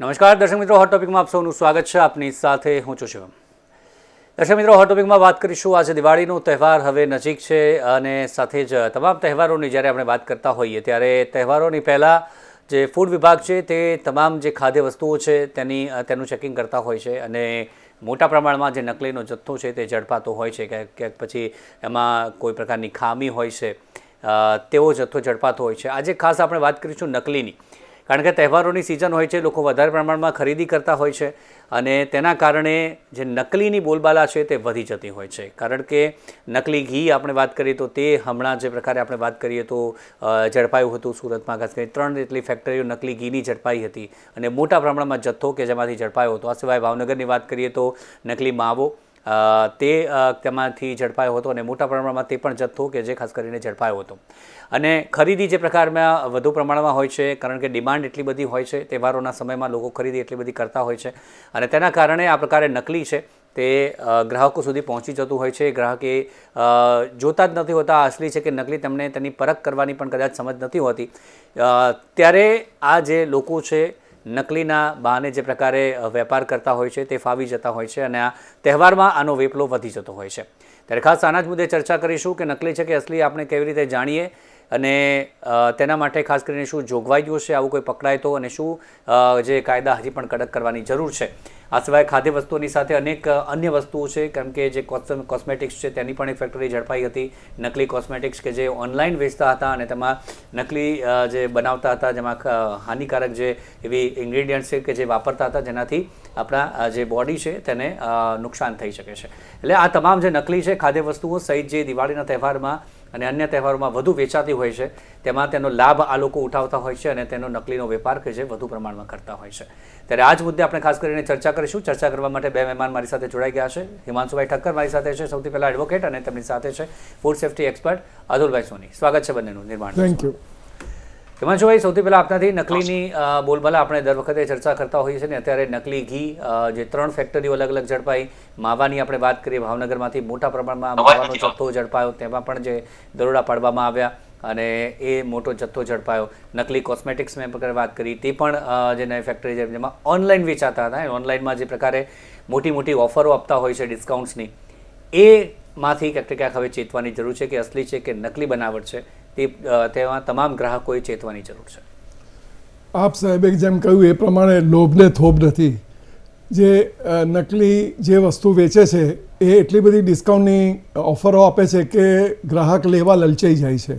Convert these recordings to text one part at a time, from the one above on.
નમસ્કાર, દર્શક મિત્રો હોટ ટોપિકમાં આપ સૌનું સ્વાગત છે. આપની સાથે હું છું શિવમ દર્શક મિત્રો હોટ ટોપિકમાં વાત કરીશું આજે દિવાળીનો તહેવાર હવે નજીક છે અને સાથે જ તમામ તહેવારોની જ્યારે આપણે વાત કરતા હોઈએ ત્યારે તહેવારોની પહેલાં જે ફૂડ વિભાગ છે તે તમામ જે ખાદ્ય વસ્તુઓ છે તેની, તેનું ચેકિંગ કરતા હોય છે અને મોટા પ્રમાણમાં જે નકલીનો જથ્થો છે તે ઝડપાતો હોય છે. ક્યાંક ક્યાંક પછી એમાં કોઈ પ્રકારની ખામી હોય છે. તેવો જથ્થો ઝડપાતો હોય છે. આજે ખાસ આપણે વાત કરીશું નકલીની. કારણ કે તહેવારોની સિઝન હોય છે, લોકો વધારે પ્રમાણમાં ખરીદી કરતા હોય છે અને તેના કારણે જે નકલીની બોલબાલા છે તે વધી જતી હોય છે. કારણ કે નકલી ઘી આપણે વાત કરીએ તો તે હમણાં જે પ્રકારે આપણે વાત કરીએ તો ઝડપાયું હતું સુરતમાં, ખાસ કરીને ત્રણ જેટલી ફેક્ટરીઓ નકલી ઘીની ઝડપાઈ હતી અને મોટા પ્રમાણમાં જથ્થો કે જેમાંથી ઝડપાયો હતો. આ સિવાય ભાવનગરની વાત કરીએ તો નકલી માવો તે તેમાંથી ઝડપાયો હતો અને મોટા પ્રમાણમાં તે પણ જથ્થો કે જે ખાસ કરીને ઝડપાયો હતો. અને ખરીદી જે પ્રકારમાં વધુ પ્રમાણમાં હોય છે, કારણ કે ડિમાન્ડ એટલી બધી હોય છે, તહેવારોના સમયમાં લોકો ખરીદી એટલી બધી કરતા હોય છે અને તેના કારણે આ પ્રકારે નકલી છે, તે ગ્રાહકો સુધી પહોંચી જતું હોય છે. ગ્રાહકે જોતા જ નથી હોતા અસલી છે કે નકલી તેમને તેની પરખ કરવાની પણ કદાચ સમજ નથી હોતી. ત્યારે આ જે લોકો છે નકલીના બહાને જે પ્રકારે વેપાર કરતા હોય છે તે ફાવી જતા હોય છે અને આ તહેવારમાં આનો વેપલો વધી જતો હોય છે. ત્યારે ખાસ આના જ મુદ્દે ચર્ચા કરીશું કે નકલી છે કે અસલી, આપણે કેવી રીતે જાણીએ અને તેના માટે ખાસ કરીને શું જોગવાઈઓ છે, આવું કોઈ પકડાય તો અને શું જે કાયદા હજી પણ કડક કરવાની જરૂર છે. આ સિવાય ખાદ્ય વસ્તુઓની સાથે અનેક અન્ય વસ્તુઓ છે, કેમ કે જે કોસ્મ, કોસ્મેટિક્સ છે, તેની પણ એક ફેક્ટરી ઝડપાઈ હતી. નકલી કોસ્મેટિક્સ કે જે ઓનલાઈન વેચતા હતા અને તેમાં નકલી જે બનાવતા હતા, જેમાં હાનિકારક જે એવી ઇન્ગ્રેડિયન્ટ્સ છે કે જે વાપરતા હતા, જેનાથી આપણા જે બોડી છે તેને નુકસાન થઈ શકે છે. એટલે આ તમામ જે નકલી છે ખાદ્ય વસ્તુઓ સહિત જે દિવાળીના તહેવારમાં અને અન્ય તહેવારોમાં વધુ વેચાતી હોય છે. તેમાં તેનો લાભ આ લોકો ઉઠાવતા હોય છે અને તેનો નકલીનો વેપાર કે જે વધુ પ્રમાણમાં કરતા હોય છે. ત્યારે આ જ મુદ્દે આપણે ખાસ કરીને ચર્ચા કરીશું. ચર્ચા કરવા માટે બે મહેમાન મારી સાથે જોડાઈ ગયા છે. હિમાંશુભાઈ ઠક્કર મારી સાથે છે, સૌથી પહેલા એડવોકેટ અને તેમની સાથે છે food safety expert Atulbhai Soni. સ્વાગત છે બંનેનું નિર્માણ થેન્ક યુ હિમાંશુભાઈ સૌથી પહેલા આપનાથી નકલીની બોલબાલા આપણે દર વખતે ચર્ચા કરતા હોઈએ છીએ ને અત્યારે નકલી ઘી જે ત્રણ ફેક્ટરીઓ અલગ અલગ ઝડપાઈ માવાની આપણે વાત કરીએ ભાવનગરમાંથી મોટા પ્રમાણમાં માવાનો જથ્થો ઝડપાયો તેમાં પણ જે દરોડા પાડવામાં આવ્યા અને એ મોટો જથ્થો ઝડપાયો. નકલી કોસ્મેટિક્સ મેં પ્રકારે વાત કરી તે પણ જે નવી ફેક્ટરી છે જેમાં ઓનલાઈન વેચાતા હતા ઓનલાઈનમાં જે પ્રકારે મોટી મોટી ઓફરો આપતા હોય છે ડિસ્કાઉન્ટ્સની એમાંથી ક્યાંક ક્યાંક હવે ચેતવાની જરૂર છે કે અસલી છે કે નકલી બનાવટ છે. તે તેમાં તમામ ગ્રાહકોએ ચેતવાની જરૂર છે. આપ સાહેબે જેમ કહ્યું એ પ્રમાણે લોભને થોભ નથી. જે નકલી જે વસ્તુ વેચે છે, એ એટલી બધી ડિસ્કાઉન્ટની ઓફરો આપે છે કે ગ્રાહક લેવા લલચાઈ જાય છે.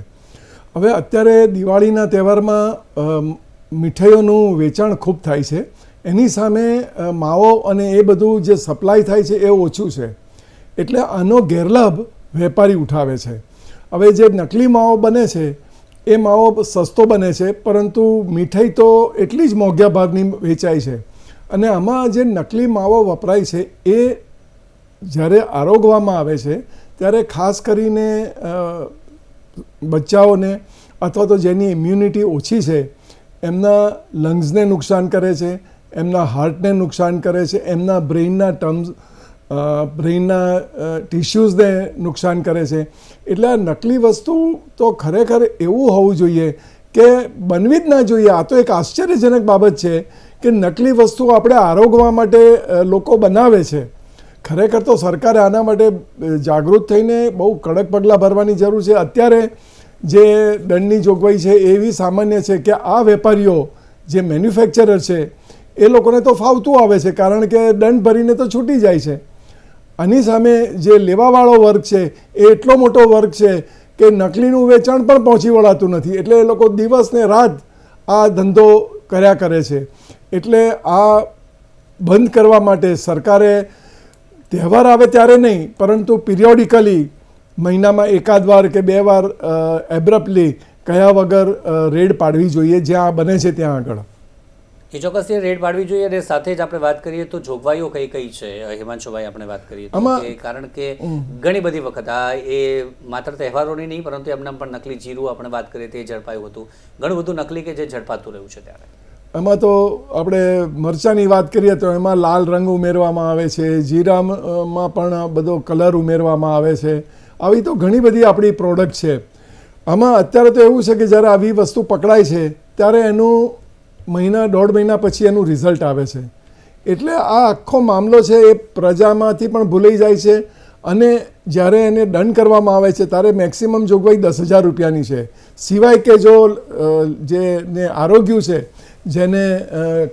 હવે અત્યારે દિવાળીના તહેવારમાં મીઠાઈઓનું વેચાણ ખૂબ થાય છે. એની સામે માવો અને એ બધું જે સપ્લાય થાય છે એ ઓછું છે. એટલે આનો ગેરલાભ વેપારી ઉઠાવે છે. હવે જે નકલી માવો બને છે, એ માવો સસ્તો બને છે, પરંતુ મીઠાઈ તો એટલી જ મોંઘા ભાવની વેચાય છે. અને આમાં જે નકલી માવો વપરાય છે, એ જ્યારે આરોગવામાં આવે છે, ત્યારે ખાસ કરીને બચ્ચાઓને અથવા તો જેની ઇમ્યુનિટી ઓછી છે, એમના લંગ્સને નુકસાન કરે છે, એમના હાર્ટને નુકસાન કરે છે, એમના બ્રેઇનના ટર્મ્સ બ્રેઇનના ટિશ્યુઝને નુકસાન કરે છે. એટલે આ નકલી વસ્તુ તો ખરેખર એવું હોવું જોઈએ કે બનવી જ ના જોઈએ. આ તો એક આશ્ચર્યજનક બાબત છે કે નકલી વસ્તુ આપણે આરોગવા માટે લોકો બનાવે છે. ખરેખર તો સરકારે આના માટે જાગૃત થઈને બહુ કડક પગલાં ભરવાની જરૂર છે. અત્યારે જે દંડની જોગવાઈ છે એવી સામાન્ય છે કે આ વેપારીઓ, જે મેન્યુફેક્ચરર છે, એ લોકોને તો ફાવતું આવે છે કારણ કે દંડ ભરીને તો છૂટી જાય છે. આની સામે જે લેવાવાળો વર્ગ છે, એ એટલો મોટો વર્ગ છે કે નકલીનું વેચાણ પણ પહોંચી વળાતું નથી. એટલે એ લોકો દિવસ ને રાત આ ધંધો કર્યા કરે છે. એટલે આ બંધ કરવા માટે સરકારે તહેવાર આવે ત્યારે નહીં, પરંતુ પિરિયોડિકલી મહિનામાં એકાદ વાર કે બે વાર એબ્રપ્ટલી કયા વગર રેડ પાડવી જોઈએ, જ્યાં બને છે ત્યાં આગળ. એ ચોક્કસથી રેડ પાડવી જોઈએ અને સાથે જ આપણે વાત કરીએ તો જોગવાઈઓ કઈ કઈ છે? હિમાંશુભાઈ આપણે વાત કરીએ કારણ કે ઘણી બધી વખત આ એ માત્ર તહેવારોની નહીં પરંતુ એમના પણ નકલી જીરું આપણે વાત કરીએ તે ઝડપાયું હતું. ઘણું બધું નકલી કે જે ઝડપાતું રહ્યું છે ત્યારે? એમાં તો આપણે મરચાંની વાત કરીએ તો એમાં લાલ રંગ ઉમેરવામાં આવે છે જીરામાં પણ બધો કલર ઉમેરવામાં આવે છે. આવી તો ઘણી બધી આપણી પ્રોડક્ટ છે. આમાં અત્યારે તો એવું છે કે જ્યારે આવી વસ્તુ પકડાય છે ત્યારે એનું મહિના, દોઢ મહિના પછી એનું રિઝલ્ટ આવે છે. એટલે આ આખો મામલો છે એ પ્રજામાંથી પણ ભૂલાઈ જાય છે અને જ્યારે એને દંડ કરવામાં આવે છે ત્યારે મેક્સિમમ જોગવાઈ દસ હજાર રૂપિયાની છે. સિવાય કે જો જે જેને આરોગ્યું છે, જેને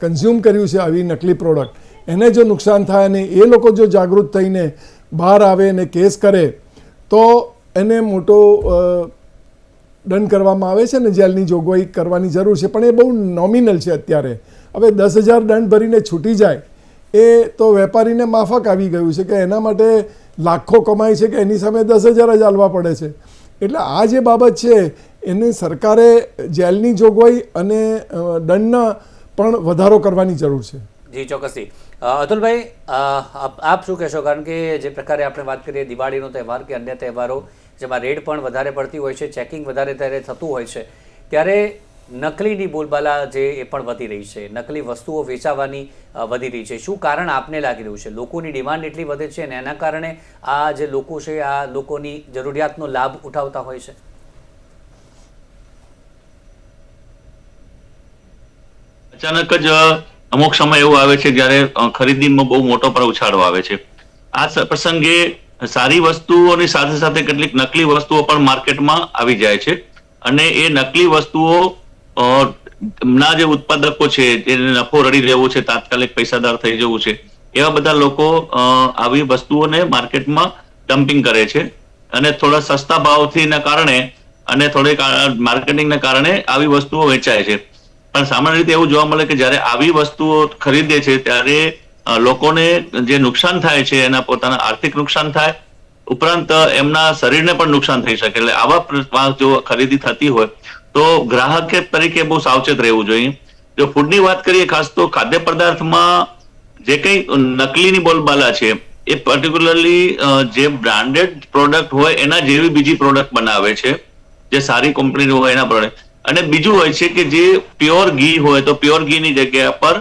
કન્ઝ્યુમ કર્યું છે આવી નકલી પ્રોડક્ટ એને જો નુકસાન થાય અને એ લોકો જો જાગૃત થઈને બહાર આવે અને કેસ કરે, તો એને મોટો દંડ કરવામાં આવે છે ને જેલની જોગવાઈ કરવાની જરૂર છે, પણ એ બહુ નોમિનલ છે અત્યારે. હવે દસ હજાર દંડ ભરીને છૂટી જાય, એ તો વેપારીને માફક આવી ગયું છે કે એના માટે લાખો કમાય છે કે એની સામે દસ હજાર જ હાલવા પડે છે. એટલે આ જે બાબત છે, એને સરકારે જેલની જોગવાઈ અને દંડના પણ વધારો કરવાની જરૂર છે. જી, ચોક્કસથી. અતુલભાઈ આપ શું કહેશો? કારણ કે જે પ્રકારે આપણે વાત કરીએ, દિવાળીનો તહેવાર કે અન્ય તહેવારો જેમાં રેડ પણ વધારે પડતી હોય છે, ચેકિંગ વધારે ત્યારે થતું હોય છે. ત્યારે નકલીની બોલબાલા જે એ પણ વધી રહી છે. નકલી વસ્તુઓ વેચાવાની વધી રહી છે. શું કારણ આપને લાગી રહ્યું છે? લોકોની ડિમાન્ડ એટલી વધે છે અને એના કારણે આ જે લોકો છે, આ લોકોની જરૂરિયાતનો લાભ ઉઠાવતા હોય છે? અચાનક જ અમુક સમય એવો આવે છે જ્યારે ખરીદીમાં બહુ મોટો પર ઉછાળો આવે છે. આ પ્રસંગે સારી વસ્તુઓની સાથે સાથે કેટલીક નકલી વસ્તુઓ પણ માર્કેટમાં આવી જાય છે. અને એ નકલી વસ્તુઓ ના જે ઉત્પાદકો છે, જેને નફો રડી લેવો છે, તાત્કાલિક પૈસાદાર થઈ જવું છે, એવા બધા લોકો આવી વસ્તુઓને માર્કેટમાં ડમ્પિંગ કરે છે. અને થોડા સસ્તા ભાવથીના કારણે અને થોડીક માર્કેટિંગના કારણે આવી વસ્તુઓ વેચાય છે. પણ સામાન્ય રીતે એવું જોવા મળે કે જ્યારે આવી વસ્તુઓ ખરીદે છે, ત્યારે લોકોને જે નુકસાન થાય છે, એના પોતાના આર્થિક નુકસાન થાય, ઉપરાંત એમના શરીરને પણ નુકસાન થઈ શકે. એટલે આવા પાક જો ખરીદી થતી હોય, તો ગ્રાહકે તરીકે બહુ સાવચેત રહેવું જોઈએ. જો ફૂડની વાત કરીએ, ખાસ તો ખાદ્ય પદાર્થમાં જે કંઈ નકલીની બોલબાલા છે, એ પર્ટિક્યુલરલી જે બ્રાન્ડેડ પ્રોડક્ટ હોય, એના જેવી બીજી પ્રોડક્ટ બનાવે છે, જે સારી કંપનીની હોય એના પ્રોડક્ટ અને બીજું હોય છે કે જે પ્યોર ઘી હોય, તો પ્યોર ઘીની જગ્યા પર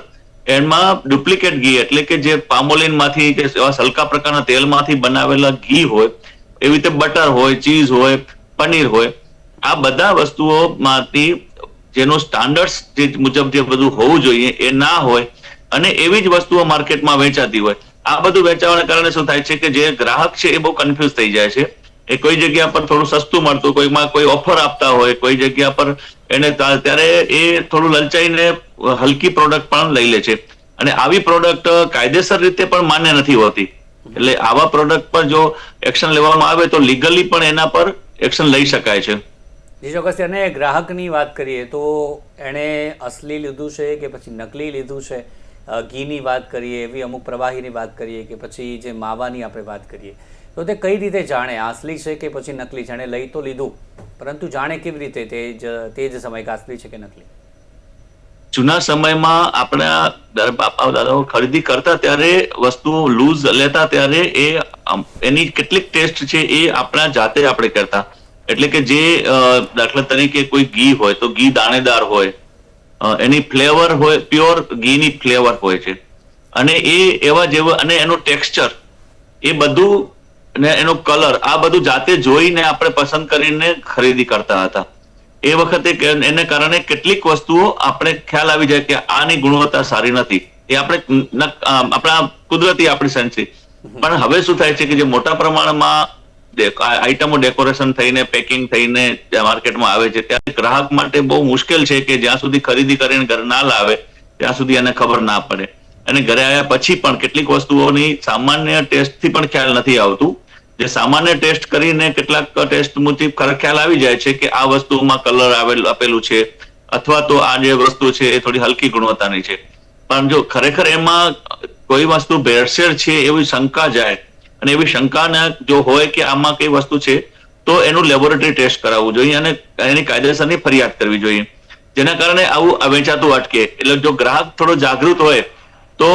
એમાં ડુપ્લિકેટ ઘી એટલે કે જે પામોલિનમાંથી કે એવા સલકા પ્રકારના તેલમાંથી બનાવેલા ઘી હોય, એવી રીતે બટર હોય, ચીઝ હોય, પનીર હોય, આ બધા વસ્તુઓમાંથી જેનું સ્ટાન્ડર્ડ જે મુજબ જે બધું હોવું જોઈએ એ ના હોય અને એવી જ વસ્તુઓ માર્કેટમાં વેચાતી હોય. આ બધું વેચાવાના કારણે શું થાય છે કે જે ગ્રાહક છે એ બહુ કન્ફ્યુઝ થઈ જાય છે. એ કોઈ જગ્યા પર થોડું સસ્તું મળતું કોઈમાં કોઈ ઓફર આપતા હોય, કોઈ જગ્યા પર એને ત્યારે એ થોડું લલચાઈને હલકી પ્રોડક્ટ પણ લઈ લે છે. અને આવી પ્રોડક્ટ કાયદેસર રીતે પણ માન્ય નથી હોતી. એટલે આવા પ્રોડક્ટ પર જો એક્શન લેવામાં આવે તો લીગલી પણ એના પર એક્શન લઈ શકાય છે. જી ચોક્કસ અને ગ્રાહકની વાત કરીએ તો એણે અસલી લીધું છે કે પછી નકલી લીધું છે? ઘીની વાત કરીએ, એવી અમુક પ્રવાહીની વાત કરીએ કે પછી જે માવાની આપણે વાત કરીએ. તો તે કઈ રીતે જાણે? આસલી છે કે પછી નકલી? છે લઈ તો લીધું. પરંતુ જાણે કેવી રીતે? તે જ તે જ સમય કે આસલી છે કે નકલી? જૂના સમયમાં આપણા બાપા દાદાઓ ખરીદી કરતા ત્યારે વસ્તુઓ લૂઝ લેતા ત્યારે એ એની કેટલીક ટેસ્ટ છે એ આપણા જાતે આપણે કરતા. એટલે કે જે દાખલા તરીકે કોઈ ઘી હોય, તો ઘી દાણેદાર હોય એની ફ્લેવર હોય, પ્યોર ઘીની ફ્લેવર હોય છે. અને એ એવા જેવા, અને એનું ટેક્સચર, એ બધું ને એનો કલર, આ બધું જાતે જોઈને આપણે પસંદ કરીને ખરીદી કરતા હતા. એ વખતે એને કારણે કેટલીક વસ્તુઓ આપણે ખ્યાલ આવી જાય કે આની ગુણવત્તા સારી નથી. એ આપણે આપણા કુદરતી આપણી સેન્સ પણ હવે શું થાય છે કે જે મોટા પ્રમાણમાં આઈટમો ડેકોરેશન થઈને, પેકિંગ થઈને માર્કેટમાં આવે છે, ત્યારે ગ્રાહક માટે બહુ મુશ્કેલ છે કે જ્યાં સુધી ખરીદી કરીને ઘર ના લાવે, ત્યાં સુધી એને ખબર ના પડે. અને ઘરે આવ્યા પછી પણ કેટલીક વસ્તુઓની સામાન્ય ટેસ્ટથી પણ ખ્યાલ નથી આવતું. જે સામાન્ય ટેસ્ટ કરીને કેટલાક ટેસ્ટ મુજબ ખ્યાલ આવી જાય છે કે આ વસ્તુમાં કલર આવેલ, આપેલું છે, અથવા તો આ જે વસ્તુ છે એ થોડી હલકી ગુણવત્તાની છે. પણ જો ખરેખર એમાં કોઈ વસ્તુ ભેળસેળ છે એવી શંકા જાય, અને એવી શંકાને જો હોય કે આમાં કઈ વસ્તુ છે, તો એનું લેબોરેટરી ટેસ્ટ કરાવવું જોઈએ અને એની કાયદેસરની ફરિયાદ કરવી જોઈએ. જેના કારણે આવું વેચાતું અટકે. એટલે જો ગ્રાહક થોડો જાગૃત હોય તો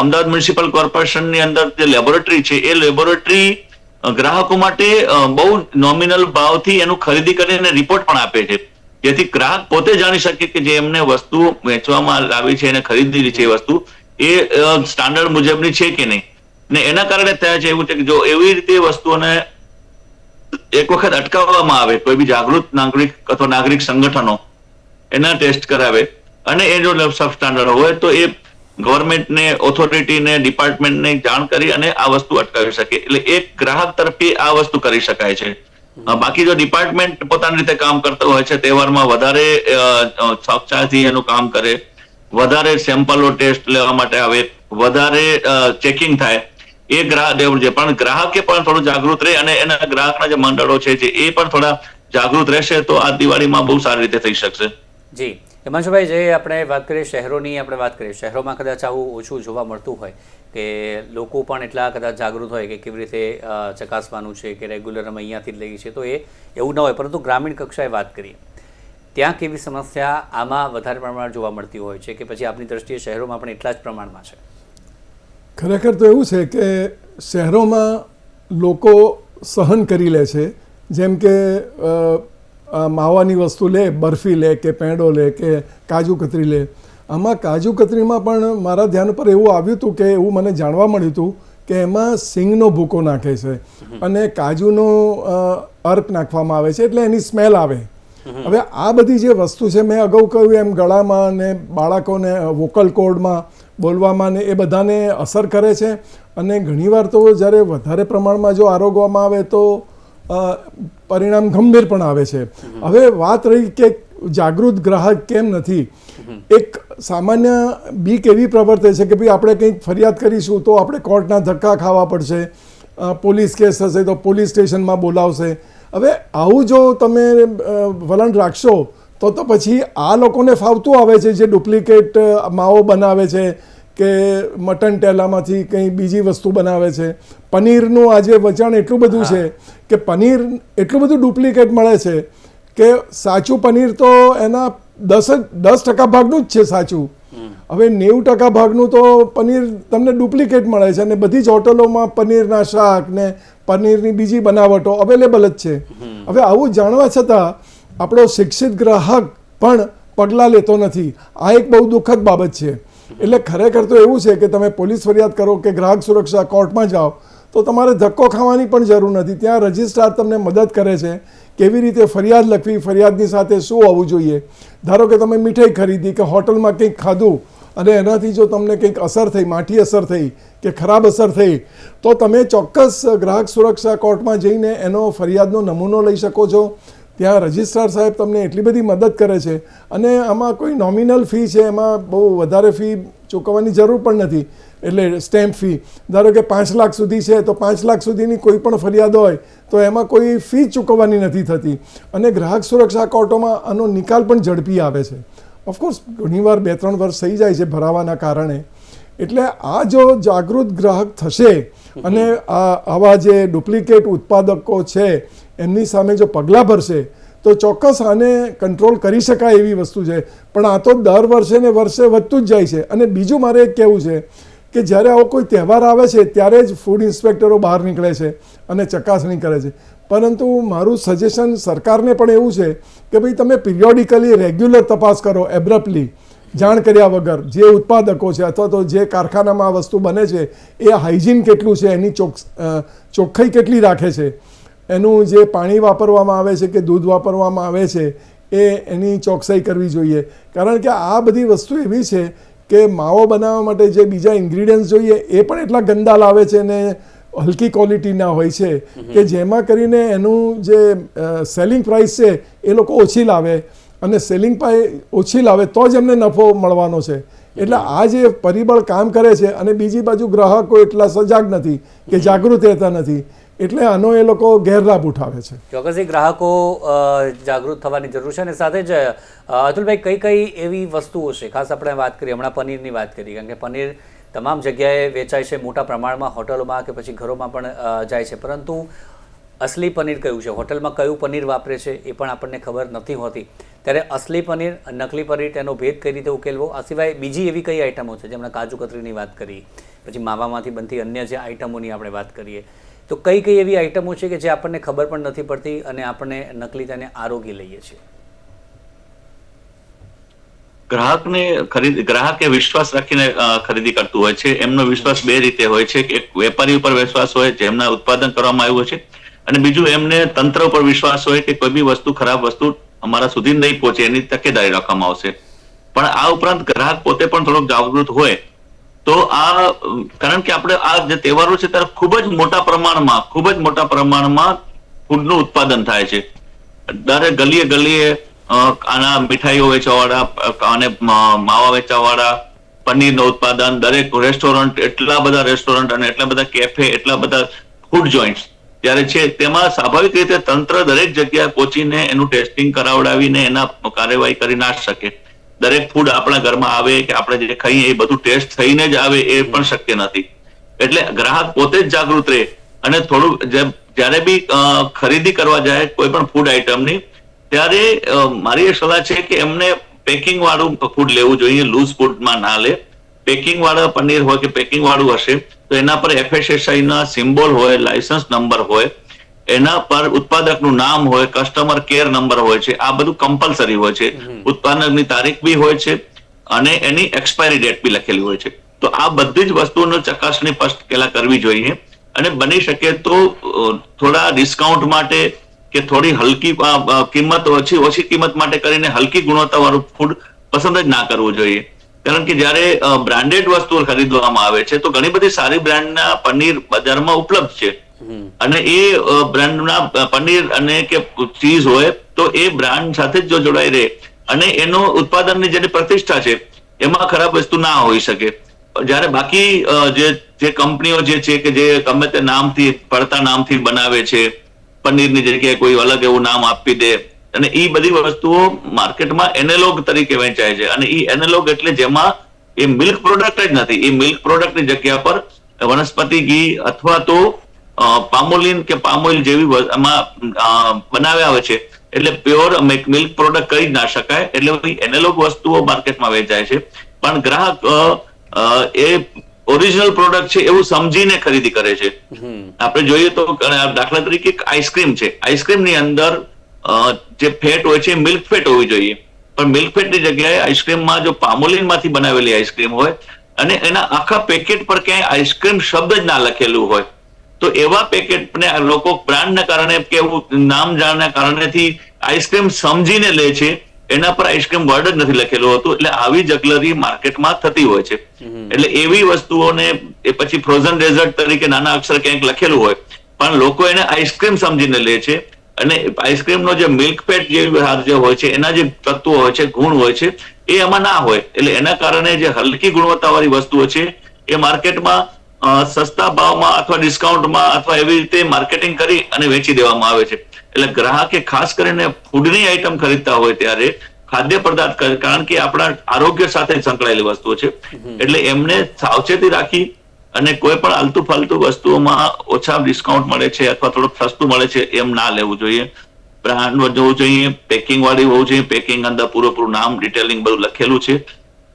અમદાવાદ મ્યુનિસિપલ કોર્પોરેશનની અંદર જે લેબોરેટરી છે, એ લેબોરેટરી ગ્રાહકો માટે બહુ નોમિનલ ભાવથી એનું ખરીદી કરીને રિપોર્ટ પણ આપે છે. જેથી ગ્રાહક પોતે જાણી શકે કે જે એમને વસ્તુ વેચવામાં લાવી છે, એને ખરીદેલી છે એ વસ્તુ, એ સ્ટાન્ડર્ડ મુજબની છે કે નહીં. ને એના કારણે થયા છે એવું છે કે જો એવી રીતે વસ્તુઓને એક વખત અટકાવવામાં આવે, કોઈ બી જાગૃત નાગરિક અથવા નાગરિક સંગઠનો, એના ટેસ્ટ કરાવે, અને એ જો સબ, સ્ટાન્ડર્ડ હોય તો એ ગવર્મેન્ટને ઓથોરિટીને ડિપાર્ટમેન્ટને જાણ કરી અને આ વસ્તુ અટકાવી શકે. એટલે એક ગ્રાહક તરફથી આ વસ્તુ કરી શકાય છે. બાકી જો ડિપાર્ટમેન્ટ પોતાની રીતે કામ કરતું હોય છે તહેવારમાં વધારે અ, એનું કામ કરે વધારે સેમ્પલો ટેસ્ટ લેવા માટે આવે વધારે ચેકિંગ થાય એ ગ્રાહક દેવું છે પણ ગ્રાહકે પણ થોડું જાગૃત રહે અને એના ગ્રાહકના જે મંડળો છે એ પણ થોડા જાગૃત રહેશે તો આ દિવાળીમાં બહુ સારી રીતે થઈ શકશે. જી. હિમાંશુભાઈ, જે આપણે વાત કરીએ શહેરોની, આપણે વાત કરીએ, શહેરોમાં કદાચ આવું ઓછું જોવા મળતું હોય કે લોકો પણ એટલા કદાચ જાગૃત હોય કે કેવી રીતે ચકાસવાનું છે કે રેગ્યુલર અમે અહીંયાથી જ લઈએ છીએ, તો એ એવું ન હોય. પરંતુ ગ્રામીણ કક્ષાએ વાત કરીએ, ત્યાં કેવી સમસ્યા આમાં વધારે પ્રમાણમાં જોવા મળતી હોય છે કે પછી આપની દ્રષ્ટિએ શહેરોમાં પણ એટલા જ પ્રમાણમાં છે? ખરેખર તો એવું છે કે શહેરોમાં લોકો સહન કરી લે છે. જેમ કે માવાની વસ્તુ લે, બરફી લે કે પેંડો લે કે કાજુ કતરી લે. આમાં કાજુ કતરીમાં પણ મારા ધ્યાન પર એવું આવ્યું હતું કે એવું મને જાણવા મળ્યું હતું કે એમાં સિંગનો ભૂકો નાખે છે. અને કાજુનો અર્ક નાખવામાં આવે છે એટલે એની સ્મેલ આવે. હવે આ બધી જે વસ્તુ છે મેં અગાઉ કહ્યું એમ ગળામાં ને બાળકોને વોકલ કોડમાં બોલવામાં ને એ બધાને અસર કરે છે. અને ઘણીવાર તો જ્યારે વધારે પ્રમાણમાં જો આરોગવામાં આવે તો પરિણામ ગંભીર પણ આવે છે. હવે વાત રહી કે જાગૃત ગ્રાહક કેમ નથી. એક સામાન્ય બીક એવી પ્રવર્તે છે કે ભાઈ આપણે કંઈક ફરિયાદ કરીશું તો આપણે કોર્ટના ધક્કા ખાવા પડશે. પોલીસ કેસ થશે તો પોલીસ સ્ટેશનમાં બોલાવશે. હવે આવું જો તમે વલણ રાખશો તો તો પછી આ લોકોને ફાવતું આવે છે જે ડુપ્લિકેટ માવો બનાવે છે કે મટન ટેલામાંથી કંઈ બીજી વસ્તુ બનાવે છે. પનીરનું આજે વચાણ એટલું બધું છે કે પનીર, એટલું બધું ડુપ્લિકેટ મળે છે કે સાચું પનીર તો એના દસ દસ ટકા ભાગનું જ છે સાચું. હવે નેવું ટકા ભાગનું તો પનીર તમને ડુપ્લિકેટ મળે છે અને બધી જ હોટલોમાં પનીરના શાક ને પનીરની બીજી બનાવટો અવેલેબલ જ છે. હવે આવું જાણવા છતાં આપણો શિક્ષિત ગ્રાહક પણ પગલાં લેતો નથી. આ એક બહુ દુઃખદ બાબત છે. એટલે ખરેખર તો એવું છે કે તમે પોલીસ ફરિયાદ કરો કે ગ્રાહક સુરક્ષા કોર્ટમાં જાઓ તો તમારે ધક્કો ખાવાની પણ જરૂર નથી. ત્યાં રજિસ્ટ્રાર તમને મદદ કરે છે કેવી રીતે ફરિયાદ લખવી, ફરિયાદની સાથે શું હોવું જોઈએ. ધારો કે તમે મીઠાઈ ખરીદી કે હોટલમાં કંઈક ખાધું અને એનાથી જો તમને કંઈક અસર થઈ, માઠી અસર થઈ કે ખરાબ અસર થઈ, તો તમે ચોક્કસ ગ્રાહક સુરક્ષા કોર્ટમાં જઈને એનો ફરિયાદનો નમૂનો લઈ શકો છો. ત્યાં રજિસ્ટ્રાર સાહેબ તમને એટલી બધી મદદ કરે છે અને આમાં કોઈ નોમિનલ ફી છે, એમાં બહુ વધારે ફી ચૂકવવાની જરૂર પણ નથી. એટલે સ્ટેમ્પ ફી ધારો કે પાંચ લાખ સુધી છે, તો પાંચ લાખ સુધીની કોઈ પણ ફરિયાદ હોય, તો એમાં કોઈ ફી ચૂકવવાની નથી થતી. અને ગ્રાહક સુરક્ષા કોર્ટોમાં આનો નિકાલ પણ ઝડપી આવે છે. ઓફકોર્સ ઘણીવાર બે, ત્રણ વર્ષ થઈ જાય છે ભરાવાના કારણે. એટલે આ જો જાગૃત ગ્રાહક થશે અને આવા જે ડુપ્લિકેટ ઉત્પાદકો છે, એમની સામે જો પગલાં ભરશે, તો ચોક્કસ આને કંટ્રોલ કરી શકાય એવી વસ્તુ છે. પણ આ તો દર વર્ષે ને વર્ષે વધતું જ જાય છે. અને બીજું મારે એક કહેવું છે. કે જ્યારે આવો કોઈ તહેવાર આવે છે, ત્યારે જ ફૂડ ઇન્સ્પેક્ટરો બહાર નીકળે છે અને ચકાસણી કરે છે. પરંતુ મારું સજેશન સરકારને પણ એવું છે કે ભાઈ તમે પિરિયોડિકલી રેગ્યુલર તપાસ કરો એબ્રપ્ટલી જાણ કર્યા વગર જે ઉત્પાદકો છે અથવા તો જે કારખાનામાં આ વસ્તુ બને છે, એ હાઇજીન કેટલું છે, એની ચોક ચોખ્ખાઈ કેટલી રાખે છે, એનું જે પાણી વાપરવામાં આવે છે કે દૂધ વાપરવામાં આવે છે, એ એની ચોકસાઈ કરવી જોઈએ. કારણ કે આ બધી વસ્તુ એવી છે કે માવો બનાવવા માટે જે બીજા ઇન્ગ્રીડિયન્ટ્સ જોઈએ એ પણ એટલા ગંદા લાવે છે ને હલકી ક્વોલિટીના હોય છે કે જેમાં કરીને એનું જે સેલિંગ પ્રાઇસ છે એ લોકો ઓછી લાવે અને સેલિંગ પ્રાઇસ ઓછી લાવે તો જ એમને નફો મળવાનો છે. એટલે આ જે પરિબળ કામ કરે છે અને બીજી બાજુ ગ્રાહકો એટલા સજાગ નથી કે જાગૃત રહેતા નથી. એટલે આનો એ લોકો ગેરલાભ ઉઠાવે છે. ચોક્કસ ગ્રાહકો જાગૃત થવાની જરૂર છે અને સાથે જ અતુલભાઈ કઈ કઈ એવી વસ્તુઓ છે? ખાસ આપણે વાત કરીએ, હમણાં પનીરની વાત કરી કારણ કે પનીર તમામ જગ્યાએ વેચાય છે, મોટા પ્રમાણમાં હોટલોમાં કે પછી ઘરોમાં પણ જાય છે. પરંતુ અસલી પનીર કયું છે? હોટલમાં કયું પનીર વાપરે છે એ પણ આપણને ખબર નથી હોતી. ત્યારે અસલી પનીર, નકલી પનીર તેનો ભેદ કઈ રીતે ઉકેલવો? આ સિવાય બીજી એવી કઈ આઈટમો છે? જેમણે કાજુ કતરીની વાત કરી, પછી માવામાંથી બનતી અન્ય જે આઈટમોની આપણે વાત કરીએ. તો કઈ કઈ એવી આઈટમો છે કે જે આપણને ખબર પણ નથી પડતી અને આપણને નકલી તેને આરોગી લઈએ છીએ? ગ્રાહકને ખરીદ, ગ્રાહકે વિશ્વાસ રાખીને ખરીદી કરતું હોય છે. એમનો વિશ્વાસ બે રીતે હોય છે. એક વેપારી ઉપર વિશ્વાસ હોય જેમના ઉત્પાદન કરવામાં આવ્યું છે અને બીજું એમને તંત્ર ઉપર વિશ્વાસ હોય કે કોઈ બી વસ્તુ, ખરાબ વસ્તુ અમારા સુધી નહીં પહોંચે, એની તકેદારી રાખવામાં આવશે. પણ આ ઉપરાંત ગ્રાહક પોતે પણ થોડોક જાગૃત હોય તો આ કારણ કે આપણે આ જે તહેવારો છે ત્યારે ખૂબ જ મોટા પ્રમાણમાં, ખૂબ જ મોટા પ્રમાણમાં ફૂડનું ઉત્પાદન થાય છે. દરેક ગલીએ ગલીએ આના મીઠાઈઓ વેચવાવાળા અને માવા વેચવાવાળા, પનીરનું ઉત્પાદન, દરેક રેસ્ટોરન્ટ એટલા બધા રેસ્ટોરન્ટ અને એટલા બધા કેફે એટલા બધા ફૂડ જોઈન્ટ્સ ત્યારે છે તેમાં સ્વાભાવિક રીતે તંત્ર દરેક જગ્યાએ પહોંચીને એનું ટેસ્ટિંગ કરાવડાવીને એના કાર્યવાહી કરી ના શકે. દરેક ફૂડ આપણા ઘરમાં આવે કે આપણે જે ખાઈએ એ બધું ટેસ્ટ થઈને જ આવે એ પણ શક્ય નથી. એટલે ગ્રાહક પોતે જ જાગૃત રહે અને થોડું જ્યારે બી ખરીદી કરવા જાય કોઈ પણ ફૂડ આઇટમની ત્યારે મારી એ સલાહ છે કે એમને પેકિંગ વાળું ફૂડ લેવું જોઈએ લૂઝ ફૂડમાં ના લે. પેકિંગ વાળા પનીર હોય કે પેકિંગ વાળું હશે, તો એના પર એફએસએસઆઈ ના સિમ્બોલ હોય લાયસન્સ નંબર હોય એના પર ઉત્પાદકનું નામ હોય કસ્ટમર કેર નંબર હોય છે આ બધું કમ્પલસરી હોય છે. ઉત્પાદકની તારીખ બી હોય છે અને એની એક્સપાયરી ડેટ બી લખેલી હોય છે. તો આ બધી જ વસ્તુઓનો ચકાસણી ફર્સ્ટ પહેલા કરવી જોઈએ અને બની શકે તો થોડા ડિસ્કાઉન્ટ માટે કે થોડી હલકી કિંમત ઓછી ઓછી કિંમત માટે કરીને હલકી ગુણવત્તા વાળું ફૂડ પસંદ જ ના કરવું જોઈએ. કારણ કે જ્યારે બ્રાન્ડેડ વસ્તુઓ ખરીદવામાં આવે છે તો ઘણી બધી સારી બ્રાન્ડના પનીર બજારમાં ઉપલબ્ધ છે. અને એ બ્રાન્ડના પનીર અને કે ચીઝ હોય, તો એ બ્રાન્ડ સાથે જ જોડાઈ રહે. અને એનો ઉત્પાદનની જેની પ્રતિષ્ઠા છે, એમાં ખરાબ વસ્તુ ના હોઈ શકે. જ્યારે બાકી જે કંપનીઓ જે છે કે જે ગમે તે નામથી, પડતા નામથી બનાવે છે, પનીરની જગ્યાએ કોઈ અલગ એવું નામ આપી દે, અને એ બધી વસ્તુઓ માર્કેટમાં એનેલોગ તરીકે વેચાય છે. અને એ એનેલોગ એટલે જેમાં એ મિલ્ક પ્રોડક્ટ જ નથી. એ મિલ્ક પ્રોડક્ટની જગ્યા પર વનસ્પતિ ઘી અથવા તો પામોલિન કે પામોઇલ જેવી અ, બનાવ્યા હોય છે એટલે પ્યોર મિલ્ક પ્રોડક્ટ કરી જ ના શકાય એટલે એનેલોગ વસ્તુઓ માર્કેટમાં વેચાય છે. પણ ગ્રાહક એ ઓરિજિનલ પ્રોડક્ટ છે એવું સમજીને ખરીદી કરે છે. આપણે જોઈએ તો દાખલા તરીકે આઈસ્ક્રીમ છે. આઈસ્ક્રીમની અંદર અ, જે ફેટ હોય છે મિલ્ક ફેટ હોવી જોઈએ. પણ મિલ્ક ફેટની જગ્યાએ આઈસ્ક્રીમમાં જો પામોલિનમાંથી બનાવેલી આઈસ્ક્રીમ હોય અને એના આખા પેકેટ પર ક્યાંય આઈસ્ક્રીમ શબ્દ જ ના લખેલું હોય તો એવા પેકેટને ને લોકો બ્રાન્ડના કારણે કે એવું નામ જાણના કારણેથી આઈસ્ક્રીમ સમજીને લે છે એના પર આઈસ્ક્રીમ વર્ડ જ નથી લખેલું હોતું એટલે આવી જગલરી માર્કેટમાં થતી હોય છે. એટલે એવી વસ્તુઓને એ પછી ફ્રોઝન ડેઝર્ટ તરીકે નાના અક્ષર ક્યાંક લખેલું હોય પણ લોકો એને આઈસ્ક્રીમ સમજીને લે છે. અને આઈસ્ક્રીમનો જે મિલ્ક પેટ જે જે હોય છે એના જે તત્વો હોય છે ગુણ હોય છે એ એમાં ના હોય. એટલે એના કારણે જે હલકી ગુણવત્તાવાળી વસ્તુઓ છે એ માર્કેટમાં સસ્તા ભાવમાં અથવા ડિસ્કાઉન્ટમાં અથવા એવી રીતે માર્કેટિંગ કરી અને વેચી દેવામાં આવે છે. એટલે ગ્રાહકે ખાસ કરીને ફૂડની આઈટમ ખરીદતા હોય ત્યારે ખાદ્ય પદાર્થ કારણ કે આપણા આરોગ્ય સાથે સંકળાયેલી વસ્તુઓ છે. એટલે એમને સાવચેતી રાખી અને કોઈ પણ આલતુ ફાલતુ વસ્તુઓમાં ઓછા ડિસ્કાઉન્ટ મળે છે અથવા થોડુંક સસ્તું મળે છે એમ ના લેવું જોઈએ. બ્રાન્ડ જોવું જોઈએ પેકિંગ વાળી હોવું જોઈએ પેકિંગ અંદર પૂરેપૂરું નામ ડિટેલિંગ બધું લખેલું છે.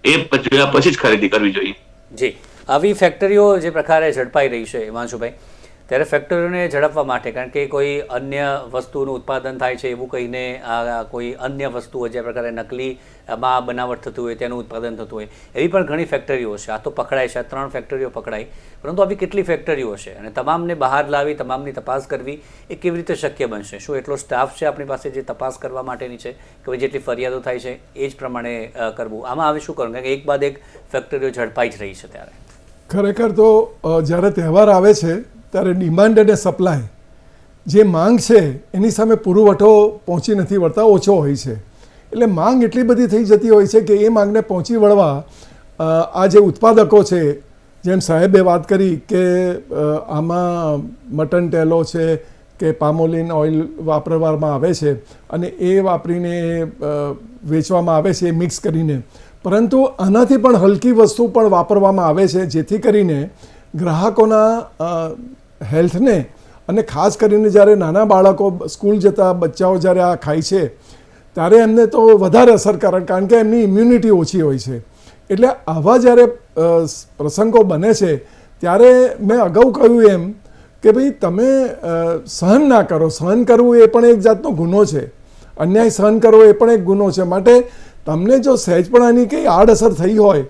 એ પછી પછી જ ખરીદી કરવી જોઈએ. જી. આવી ફેક્ટરીઓ જે પ્રકારે ઝડપાઈ રહી છે, હિમાંશુભાઈ, ત્યારે ફેક્ટરીઓને ઝડપવા માટે, કારણ કે કોઈ અન્ય વસ્તુનું ઉત્પાદન થાય છે એવું કહીને આ કોઈ અન્ય વસ્તુઓ જે પ્રકારે નકલી માં બનાવટ થતું હોય, તેનું ઉત્પાદન થતું હોય, એવી પણ ઘણી ફેક્ટરીઓ છે. આ તો પકડાય છે, આ ત્રણ ફેક્ટરીઓ પકડાય. પરંતુ આવી કેટલી ફેક્ટરીઓ છે? અને તમામને બહાર લાવી, તમામની તપાસ કરવી, એ કેવી રીતે શક્ય બનશે? શું એટલો સ્ટાફ છે આપણી પાસે જે તપાસ કરવા માટેની છે? કે ભાઈ જેટલી ફરિયાદો થાય છે, એ જ પ્રમાણે કરવું. આમાં હવે શું કરવું? કારણ કે એક બાદ એક ફેક્ટરીઓ ઝડપાઈ જ રહી છે ત્યારે. ખરેખર તો જ્યારે તહેવાર આવે છે, ત્યારે ડિમાન્ડ અને સપ્લાય જે માંગ છે, એની સામે પુરવઠો પહોંચી નથી વળતા, ઓછો હોય છે. એટલે માંગ એટલી બધી થઈ જતી હોય છે કે એ માંગને પહોંચી વળવા આ જે ઉત્પાદકો છે, જેમ સાહેબે વાત કરી કે આમાં મટન ટેલો છે કે પામોલિન ઓઇલ વાપરવામાં આવે છે અને એ વાપરીને વેચવામાં આવે છે મિક્સ કરીને. પરંતુ આનાથી પણ હલકી વસ્તુ પણ વાપરવામાં આવે છે, જેથી કરીને ગ્રાહકોના હેલ્થને અને ખાસ કરીને જ્યારે નાના બાળકો સ્કૂલ જતા બચ્ચાઓ જ્યારે આ ખાય છે, ત્યારે એમને તો વધારે અસરકારક કારણ કે એમની ઇમ્યુનિટી ઓછી હોય છે. એટલે આવા જ્યારે પ્રસંગો બને છે, ત્યારે મેં અગાઉ કહ્યું એમ કે ભાઈ તમે સહન ના કરો. સહન કરવું એ પણ એક જાતનો ગુનો છે. અન્યાય સહન કરવો એ પણ એક ગુનો છે. માટે તમને જો સહેજપણાની કંઈ આડઅસર થઈ હોય,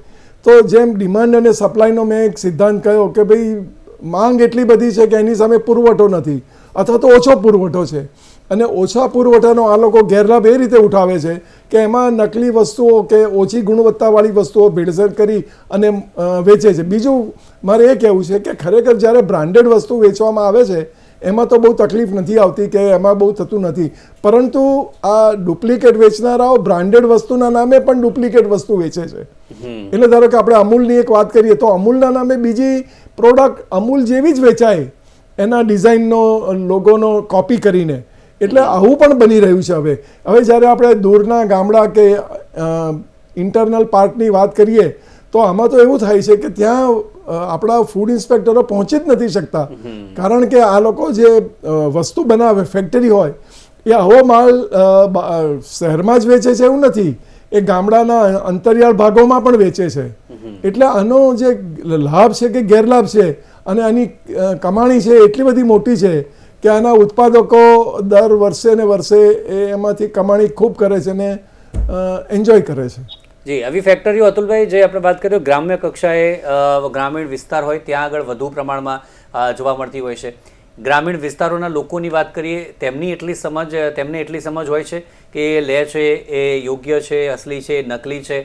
તો જેમ ડિમાન્ડ અને સપ્લાયનો મેં એક સિદ્ધાંત કહ્યો કે ભાઈ, માંગ એટલી બધી છે કે એની સામે પુરવઠો નથી, અથવા તો ઓછો પુરવઠો છે. અને ઓછા પુરવઠાનો આ લોકો ગેરલાભ એ રીતે ઉઠાવે છે કે એમાં નકલી વસ્તુઓ કે ઓછી ગુણવત્તાવાળી વસ્તુઓ ભેળસેળ કરી અને વેચે છે. બીજું મારે એ કહેવું છે કે ખરેખર જ્યારે બ્રાન્ડેડ વસ્તુ વેચવામાં આવે છે એમાં તો બહુ તકલીફ નથી આવતી કે એમાં બહુ થતું નથી. પરંતુ આ ડુપ્લિકેટ વેચનારાઓ બ્રાન્ડેડ વસ્તુના નામે પણ ડુપ્લિકેટ વસ્તુ વેચે છે. એટલે ધારો કે આપણે અમૂલની એક વાત કરીએ તો અમૂલના નામે બીજી પ્રોડક્ટ અમૂલ જેવી જ વેચાય એના ડિઝાઇનનો લોગોનો કોપી કરીને. એટલે આવું પણ બની રહ્યું છે હવે. હવે જ્યારે આપણે દૂરના ગામડા કે ઇન્ટરનલ પાર્કની વાત કરીએ તો આમાં તો એવું થાય છે કે ત્યાં આપણા ફૂડ ઇન્સ્પેક્ટરો પહોંચી જ નથી શકતા. કારણ કે આ લોકો જે વસ્તુ બનાવે ફેક્ટરી હોય એ આવો માલ શહેરમાં જ વેચે છે એવું નથી. એ ગામડાના અંતરિયાળ ભાગોમાં પણ વેચે છે. એટલે આનો જે લાભ છે કે ગેરલાભ છે અને આની કમાણી છે એટલી બધી મોટી છે કે આના ઉત્પાદકો દર વર્ષે ને વર્ષે એ એમાંથી કમાણી ખૂબ કરે છે ને એન્જોય કરે છે. જી, આવી ફેક્ટરીઓ અતુલભાઈ, જે આપણે વાત કરીએ, ગ્રામ્ય કક્ષાએ ગ્રામીણ વિસ્તાર હોય, ત્યાં આગળ વધુ પ્રમાણમાં જોવા મળતી હોય છે. ગ્રામીણ વિસ્તારોના લોકોની વાત કરીએ, તેમની એટલી સમજ, તેમને એટલી સમજ હોય છે કે એ લે છે, એ યોગ્ય છે, અસલી છે, નકલી છે.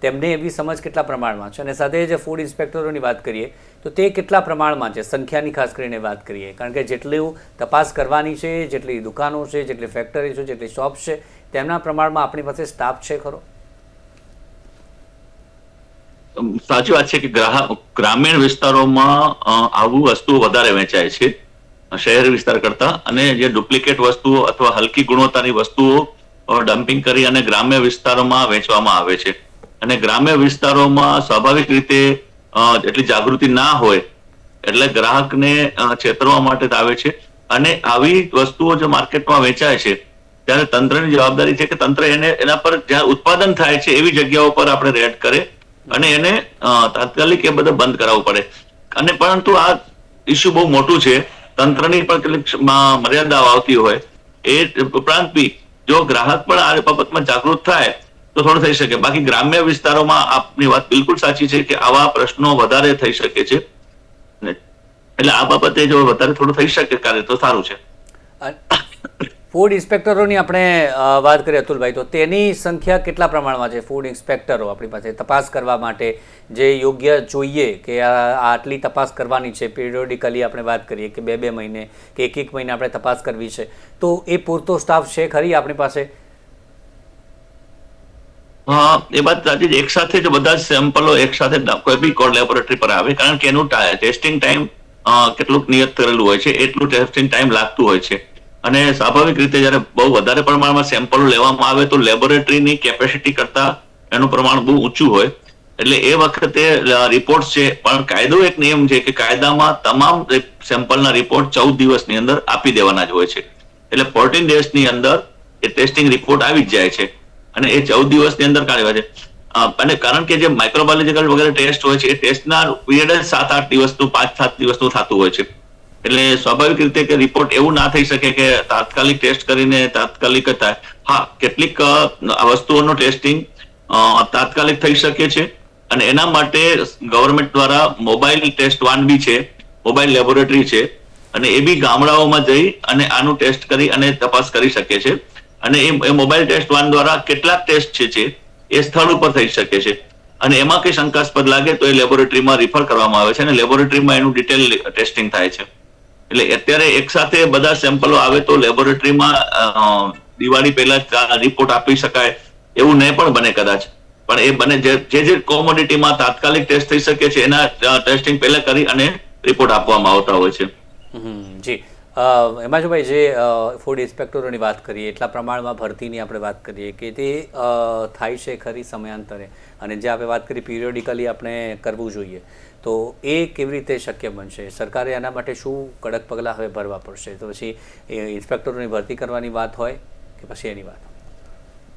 તેમને એવી સમજ કેટલા પ્રમાણમાં છે? અને સાથે જે ફૂડ ઇન્સ્પેક્ટરોની વાત કરીએ, તો તે કેટલા પ્રમાણમાં છે? સંખ્યાની ખાસ કરીને વાત કરીએ. કારણ કે જેટલું તપાસ કરવાની છે, જેટલી દુકાનો છે, જેટલી ફેક્ટરી છે, જેટલી શોપ છે, તેમના પ્રમાણમાં આપણી પાસે સ્ટાફ છે ખરો? સાચી વાત છે કે ગ્રામીણ વિસ્તારોમાં આવું વસ્તુઓ વધારે વેચાય છે, શહેર વિસ્તાર કરતા. અને જે ડુપ્લિકેટ વસ્તુઓ અથવા હલકી ગુણવત્તાની વસ્તુઓ ડમ્પિંગ કરી અને ગ્રામ્ય વિસ્તારોમાં વેચવામાં આવે છે. અને ગ્રામ્ય વિસ્તારોમાં સ્વાભાવિક રીતે એટલી જાગૃતિ ના હોય, એટલે ગ્રાહકને છેતરવા માટે આવે છે. અને આવી વસ્તુઓ જો માર્કેટમાં વેચાય છે, ત્યારે તંત્રની જવાબદારી છે કે તંત્ર એને, એના પર જ્યાં ઉત્પાદન થાય છે, એવી જગ્યાઓ પર આપણે રેડ કરે અને એને તાત્કાલિક એ બધું બંધ કરાવવું પડે. અને પરંતુ આ ઇસ્યુ બહુ મોટું છે. તંત્રની પણ કેટલીક મર્યાદાઓ આવતી હોય. એ ઉપરાંત બી, જો ગ્રાહક પણ આ બાબતમાં જાગૃત થાય, તો થોડું થઈ શકે. બાકી ગ્રામ્ય વિસ્તારોમાં આપની વાત બિલકુલ સાચી છે કે આવા પ્રશ્નો વધારે થઈ શકે છે. એટલે આ બાબતે જો વધારે થોડું થઈ શકે કાર્ય તો સારું છે. ફૂડ ઇન્સ્પેક્ટરોની આપણે વાત કરીએ અતુલભાઈ, તો તેની સંખ્યા કેટલા પ્રમાણમાં છે ફૂડ ઇન્સ્પેક્ટરો આપણી પાસે તપાસ કરવા માટે જે યોગ્ય જોઈએ કે આ આટલી તપાસ કરવાની છે? પિરિયોડિકલી આપણે વાત કરીએ કે બે બે મહિને કે એક એક મહિને આપણે તપાસ કરવી છે. તો એ પૂરતો સ્ટાફ છે ખરી આપણી પાસે? હા એ વાત સાચી એક સાથે જ બધા સેમ્પલો એક સાથે કોઈ બી કોડ લેબોરેટરી પર આવે, કારણ કે એનું ટેસ્ટિંગ ટાઈમ કેટલુંક નિયત કરેલું હોય છે. એટલું ટેસ્ટિંગ ટાઈમ લાગતું હોય છે. અને સ્વાભાવિક રીતે જ્યારે બહુ વધારે પ્રમાણમાં સેમ્પલો લેવામાં આવે તો લેબોરેટરીની કેપેસિટી કરતા એનું પ્રમાણ બહુ ઊંચું હોય. એટલે એ વખતે રિપોર્ટ છે, પણ કાયદો એક નિયમ છે કે કાયદામાં તમામ સેમ્પલના રિપોર્ટ ચૌદ દિવસની અંદર આપી દેવાના જ હોય છે. એટલે ફોર્ટીન ડેઝની અંદર એ ટેસ્ટિંગ રિપોર્ટ આવી જ જાય છે. અને એ ચૌદ દિવસની અંદર કાઢવા છે. અને કારણ કે જે માઇક્રોબાયોલોજીકલ વગેરે ટેસ્ટ હોય છે, એ ટેસ્ટના પીરિયડ સાત આઠ દિવસનું પાંચ સાત દિવસનું થતું હોય છે. એટલે સ્વાભાવિક રીતે કે રિપોર્ટ એવું ના થઈ શકે કે તાત્કાલિક ટેસ્ટ કરીને તાત્કાલિક થાય. હા, કેટલીક વસ્તુઓનું ટેસ્ટિંગ તાત્કાલિક થઈ શકે છે. અને એના માટે ગવર્મેન્ટ દ્વારા મોબાઈલ ટેસ્ટ વાન બી છે મોબાઈલ લેબોરેટરી છે. અને એ બી ગામડાઓમાં જઈ અને આનું ટેસ્ટ કરી અને તપાસ કરી શકે છે. અને એ મોબાઈલ ટેસ્ટ વાન દ્વારા કેટલાક ટેસ્ટ છે, એ સ્થળ ઉપર થઈ શકે છે. અને એમાં કઈ શંકાસ્પદ લાગે તો એ લેબોરેટરીમાં રિફર કરવામાં આવે છે અને લેબોરેટરીમાં એનું ડિટેલ ટેસ્ટિંગ થાય છે. એટલે અત્યારે એક સાથે બધા સેમ્પલો આવે તો લેબોરેટરીમાં દિવાળી પહેલા રિપોર્ટ આપી શકાય. એવું નહીં પણ બને કદાચ. પણ એ બને જે જે કોમોડિટીમાં તાત્કાલિક ટેસ્ટ થઈ શકે છે એના ટેસ્ટિંગ પહેલા કરી અને રિપોર્ટ આપવામાં આવતા હોય છે. જી. અ, એમાં જો ભાઈ જે ફૂડ ઇન્સ્પેક્ટરોની વાત કરીએ એટલા પ્રમાણમાં ભરતીની આપણે વાત કરીએ કે તે થાય છે ખરી સમયાંતરે. અને જે આપણે વાત કરી પિરિયોડિકલી આપણે કરવું જોઈએ. તો એ કેવી રીતે શક્ય બનશે? સરકારે આના માટે શું કડક પગલાં હવે ભરવા પડશે? તો પછી એ ઇન્સ્પેક્ટરોની ભરતી કરવાની વાત હોય કે પછી એની વાત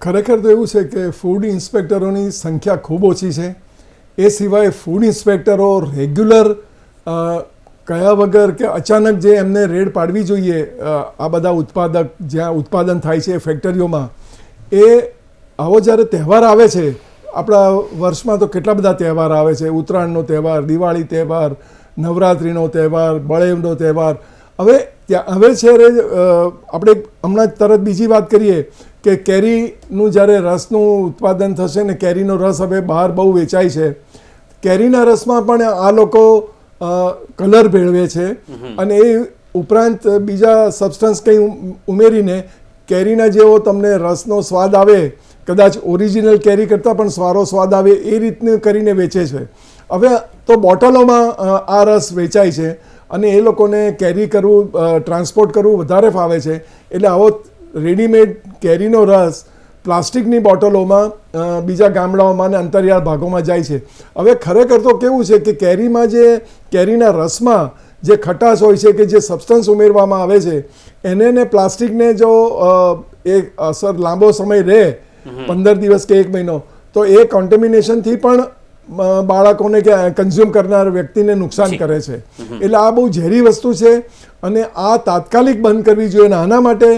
ખરેખર તો એવું છે કે ફૂડ ઇન્સ્પેક્ટરોની સંખ્યા ખૂબ ઓછી છે. એ સિવાય ફૂડ ઇન્સ્પેક્ટરો રેગ્યુલર કયા વગર કે અચાનક જે એમને રેડ પાડવી જોઈએ આ બધા ઉત્પાદક જ્યાં ઉત્પાદન થાય છે ફેક્ટરીઓમાં, એ આવો જ્યારે તહેવાર આવે છે આપણા વર્ષમાં તો કેટલા બધા તહેવાર આવે છે. ઉત્તરાયણનો તહેવાર દિવાળી તહેવાર નવરાત્રિનો તહેવાર બળેવનો તહેવાર. હવે ત્યાં હવે છે રે આપણે હમણાં જ તરત બીજી વાત કરીએ કે કેરીનું જ્યારે રસનું ઉત્પાદન થશે ને કેરીનો રસ હવે બહાર બહુ વેચાય છે. કેરીના રસમાં પણ આ લોકો કલર ભેળવે છે. અને એ ઉપરાંત બીજા સબસ્ટન્સ કંઈ ઉમેરીને કેરીના જેવો તમને રસનો સ્વાદ આવે કદાચ ઓરિજિનલ કેરી કરતાં પણ સારો સ્વાદ આવે એ રીતને કરીને વેચે છે. હવે તો બોટલોમાં આ રસ વેચાય છે અને એ લોકોને કેરી કરવું ટ્રાન્સપોર્ટ કરવું વધારે ફાવે છે. એટલે આવો રેડીમેડ કેરીનો રસ પ્લાસ્ટિકની બોટલોમાં બીજા ગામડાઓમાં અને અંતરિયાળ ભાગોમાં જાય છે. હવે ખરેખર તો કેવું છે કે કેરીમાં જે કેરીના રસમાં જે ખટાશ હોય છે કે જે સબસ્ટન્સ ઉમેરવામાં આવે છે, એને પ્લાસ્ટિકને જો એ અસર લાંબો સમય રહે પંદર દિવસ કે એક મહિનો. તો એ કોન્ટેમિનેશનથી પણ બાળકોને કે કન્ઝ્યુમ કરનાર વ્યક્તિને નુકસાન કરે છે. એટલે આ બહુ ઝેરી વસ્તુ છે અને આ તાત્કાલિક બંધ કરવી જોઈએ અને આના માટે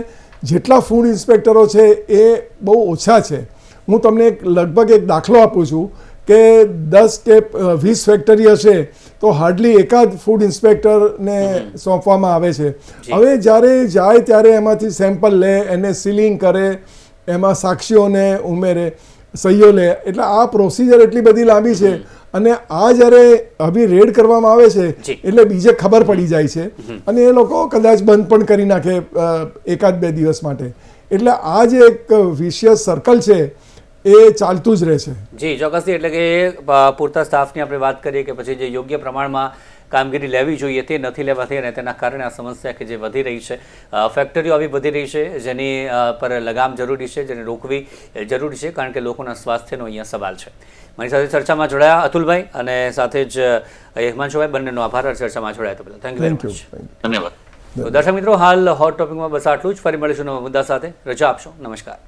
જેટલા ફૂડ ઇન્સ્પેક્ટરો છે એ બહુ ઓછા છે. હું તમને એક લગભગ એક દાખલો આપું છું કે દસ કે વીસ ફેક્ટરી હશે તો હાર્ડલી એકાદ ફૂડ ઇન્સ્પેક્ટરને સોંપવામાં આવે છે. હવે જ્યારે જાય ત્યારે એમાંથી સેમ્પલ લે એને સીલિંગ કરે એમાં સાક્ષીઓને ઉમેરે સહીઓ લે એટલે આ પ્રોસિજર એટલી બધી લાંબી છે અને આ જ્યારે હવે રેડ કરવામાં આવે છે એટલે બીજે ખબર પડી જાય છે. અને એ લોકો કદાચ બંધ પણ કરી નાખે એકાદ બે દિવસ માટે. એટલે આ જે એક વિશિયસ સર્કલ છે એ ચાલતું જ રહે છે. જી ચોક્કસથી. એટલે કે પૂરતા સ્ટાફની આપણે વાત કરીએ કે પછી જે યોગ્ય પ્રમાણમાં કામગીરી લેવી જોઈએ તે નથી લેવાથી અને તેના કારણે આ સમસ્યા કે જે વધી રહી છે ફેક્ટરીઓ આવી વધી રહી છે જેની પર લગામ જરૂરી છે જેને રોકવી જરૂરી છે કારણ કે લોકોના સ્વાસ્થ્યનો અહીંયા સવાલ છે. મારી સાથે ચર્ચામાં જોડાયા અતુલભાઈ અને સાથે જ હિમાંશુભાઈ બંનેનો આભાર. ચર્ચામાં જોડાયા તો થેન્ક યુ થેન્ક મચ ધન્યવાદ. તો દર્શક મિત્રો હાલ હોટ ટોપિકમાં બસ આટલું જ. ફરી મળીશું નવા મુદ્દા સાથે. રજા આપશો. નમસ્કાર.